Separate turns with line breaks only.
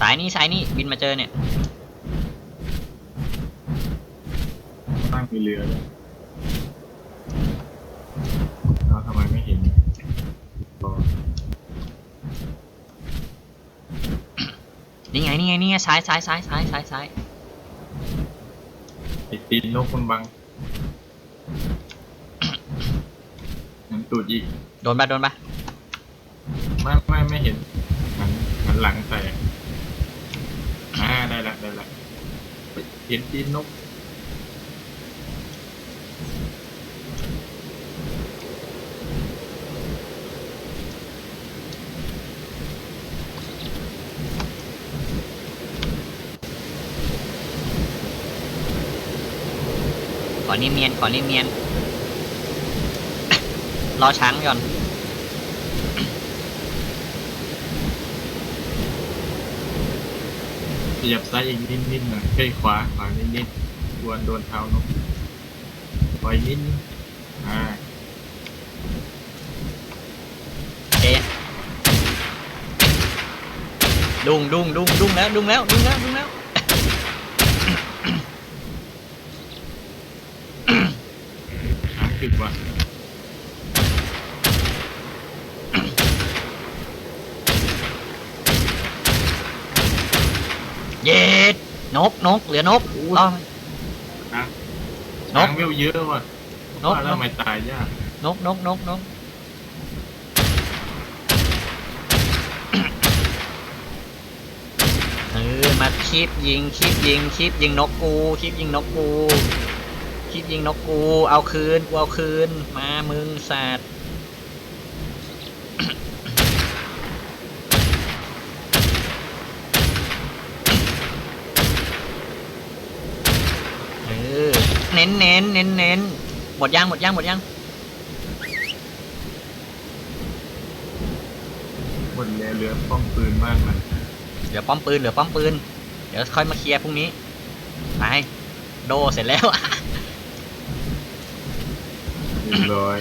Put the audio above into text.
สายนี้สายนี้บินมาเจอเนี่ย
ตั้งมีเรือเลยเราทำไมไม่เห็นอ๋อ
นี่ไงนี่ไงนี่ไงซ้ายซ้ายซ้ายซ้ายซ้ายซ้าย
ไอ้ตีนนกคนบังงั้นตูดอีก
โดนปะโดนปะ
ไม่ไม่ไม่เห็นหันหันหลังใส่อ่าได้ ละได้ละเฮ้ยเห็นตีนนก
ขอนี่เมียนขอนี่เมียนรอช้างก่อน
ยับซ้ายอีกนิดนิดหน่อยเฮ้ยขวาขวานิดนิดกวนโดนเท้านกปล่อยนิดนึงอ่า
เอ๊ะดุงดุงดุงดุงแล้วดุงแล้วดุงแล้วดุงแล้ว
หางตึกว่ะ
เย็ดนกนกเหลือนกรอ
อะ
น
หากงเวลเยอะว่ะ
นก
ว่าแล้วทำไมตายยาก
นกนกนกนกเออมาคีบยิงคีบยิงคีบยิงนกกูคีบยิงนกกูคีบยิงนกกู เอาคืนกูเอาคืน มามึงสัตว์เออ เน้นเน้นเน้นเน้นหมดยังหมดยังหมดยัง
หมดแล้วเหลือป้อมปืนมากนะ
เหลือป้อมปืนเหลือป้อมปืน เดี๋ยวค่อยมาเคลียร์พรุ่งนี้ไปโดเสร็จแล้ว
เรียบร้อย